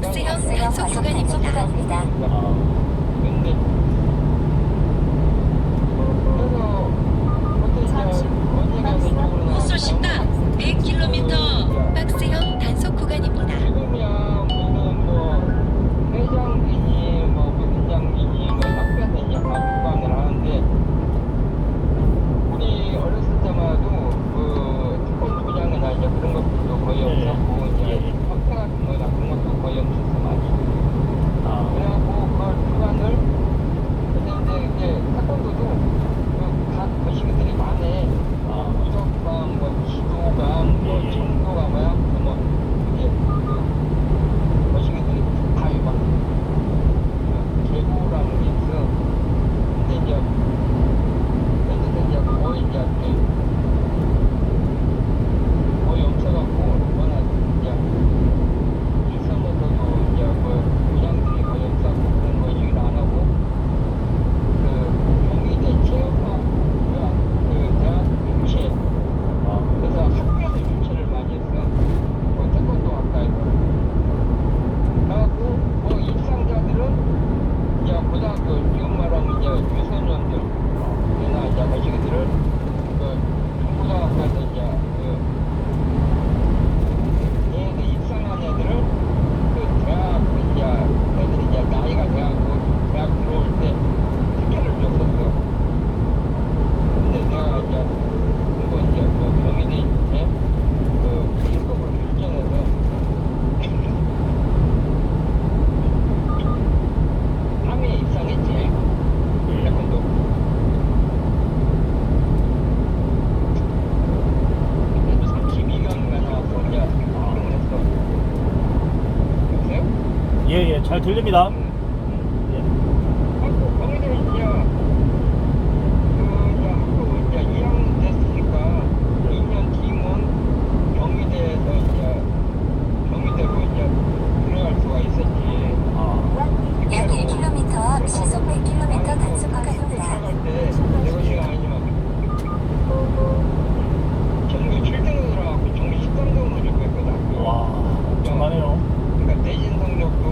박스형 단속 구간입니다. 잘 들립니다. 응. 예. 학교 경희대는 이제 그 이제 학교 이제 2학년 됐으니까 2년 뒤면 경희대에서 이제 경희대로 이제 들어갈 수가 있었지. 아, 약 1km 앞 시속 100km 단속 구간입니다. 들어갈 때 내가 시간 아니지만 전교 7등으로 들어가고 전교 13등으로 들어갔거든. 학교. 와, 엄청나네요. 그러니까 내신 성적도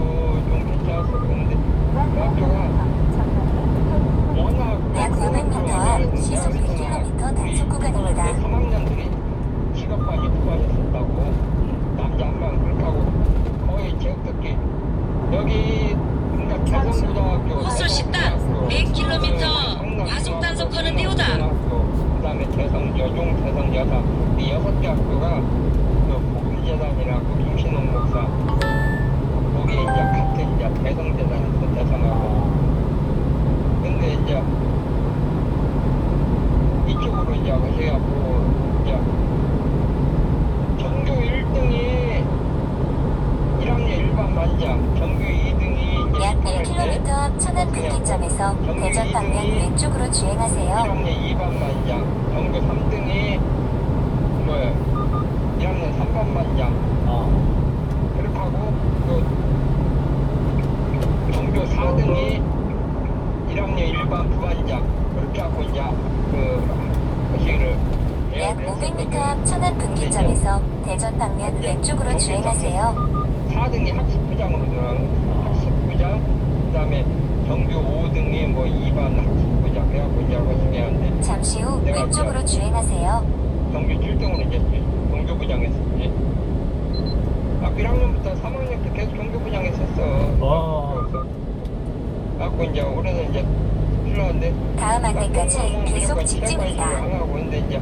좀 괜찮았어. 그런데 그 학교가 워낙 약 500m 앞 시속 100km 단속 구간입니다. 3학년들이 직업반이 투하셨었다고 남자 한 명 그렇게 하고 거의 체육특기 여기 호수 식당 100km 과속 단속하는 데오다. 그 다음에 대성 여종 대성 여사 이 여섯 개 학교가 그 복음재단이라고 김신홍 목사. 거기에 이제 같은 이제 대성 재단에서 대성하고. 근데 이제 이쪽으로 이제 해갖고 이제 전교 1등이 1학년 일반 반장, 전교 2등이 이제 약 입학할 때 1km 앞 천안 분기점에서 대전 방면 왼쪽으로 주행하세요. 1학년 2반 반장, 전교 3등이 뭐야 1학년 3반 반장. 아, 그렇게 하고 또 전교 4등이 1학년 일반 부반장 그렇게 하고 이제 그 시기를 약 500m 앞 천안 분기점에서 대전 방면 왼쪽으로 주행하세요. 4등이 학습부장으로 들어가는 학습부장 그 다음에 전교 5등이 뭐 2반 학습부장 그래갖고 이제 하시게 하는데 잠시 후 왼쪽으로 주행하세요. 전교 7등으로 이제 경교부장 했었지 아 1학년부터 3학년 때 계속 경교부장 했었어 와. 갖고 이제 올해는 이제 필요한데 다음 안내까지 계속 직진입니다. 안 하고 근데 이제